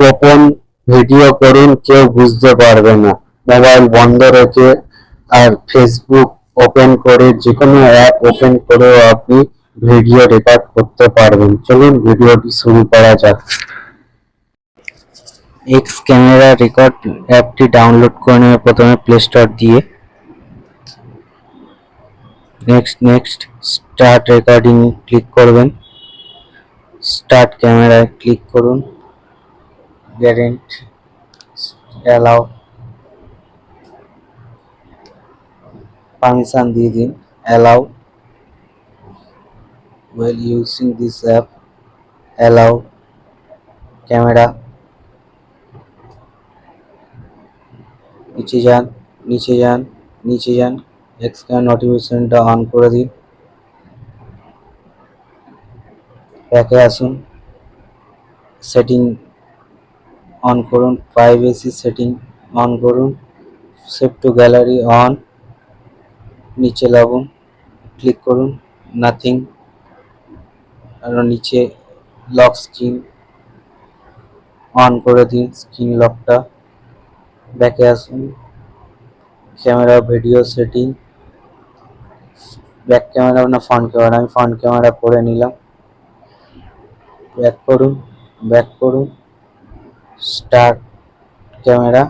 গোপন ভিডিও করুন, কেউ বুঝতে পারবে না। মোবাইল বন্ধ রেখে আর ফেসবুক ওপেন করে যে কোনো অ্যাপ ওপেন করেও আপনি ভিডিও রেকর্ড করতে পারবেন। চলুন ভিডিওটি শুরু করা যাক। এক্স ক্যামেরা রেকর্ড অ্যাপটি ডাউনলোড করে নেবে প্রথমে প্লে স্টোর দিয়ে next next start recording click করবেন। স্টার্ট ক্যামেরায় ক্লিক করুন। গ্যারেন্টি অ্যালাউ পারমিশন দিয়ে দিন allow while using this app allow camera নিচে যান নিচে যান নিচে যান এক্সট্রা নোটিফিকেশনটা অন করে দিন। ব্যাকে আসুন। সেটিং অন করুন প্রাইভেসি সেটিং অন করুন সেভ টু গ্যালারি অন নিচে লাগুন ক্লিক করুন নাথিং আর নিচে লক স্ক্রিন অন করে দিন স্ক্রিন লকটা ব্যাকে আসুন camera video setting back camera না ফ্রন্ট ক্যামেরা আমি ফ্রন্ট ক্যামেরা করে নিলাম ব্যাক করুন ব্যাক করুন start camera,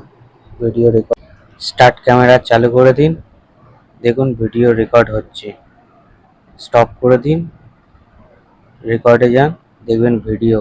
video record. Start camera চালু করে দিন। দেখুন, ভিডিও রেকর্ড হচ্ছে। স্টপ করে দিন। রেকর্ডে যান, দেখবেন ভিডিও।